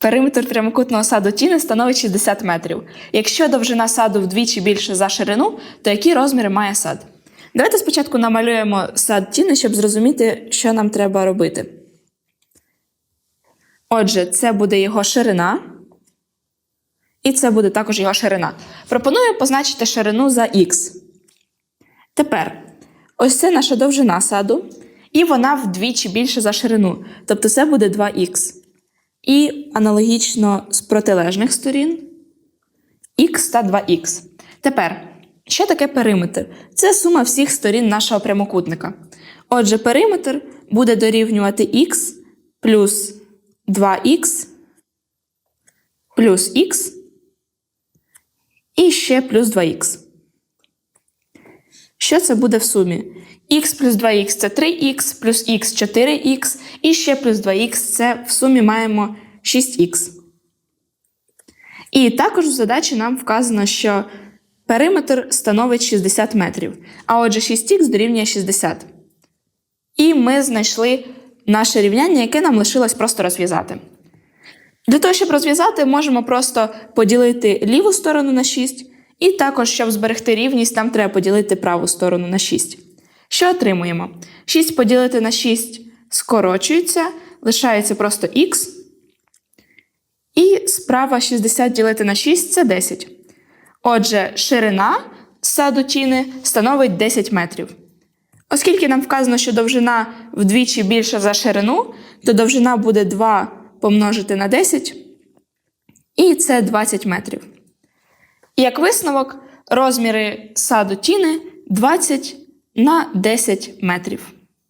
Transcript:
Периметр прямокутного саду тіни становить 60 метрів. Якщо довжина саду вдвічі більше за ширину, то які розміри має сад? Давайте спочатку намалюємо сад тіни, щоб зрозуміти, що нам треба робити. Отже, це буде його ширина. І це буде також його ширина. Пропоную позначити ширину за х. Тепер, ось це наша довжина саду, і вона вдвічі більше за ширину. Тобто це буде 2х. І аналогічно з протилежних сторін х та 2х. Тепер, що таке периметр? Це сума всіх сторін нашого прямокутника. Отже, периметр буде дорівнювати х плюс 2х плюс х і ще плюс 2х. Що це буде в сумі? х плюс 2х це 3х, плюс х 4х, і ще плюс 2х це в сумі маємо 6х. І також в задачі нам вказано, що периметр становить 60 метрів, а отже 6х дорівнює 60. І ми знайшли наше рівняння, яке нам лишилось просто розв'язати. Для того, щоб розв'язати, можемо просто поділити ліву сторону на 6, і також, щоб зберегти рівність, нам треба поділити праву сторону на 6. Що отримуємо? 6 поділити на 6 скорочується, лишається просто х. І справа 60 ділити на 6 це 10. Отже, ширина саду тіни становить 10 метрів. Оскільки нам вказано, що довжина вдвічі більша за ширину, то довжина буде 2 помножити на 10, і це 20 метрів. Як висновок, розміри саду тіни 20 на 10 метрів.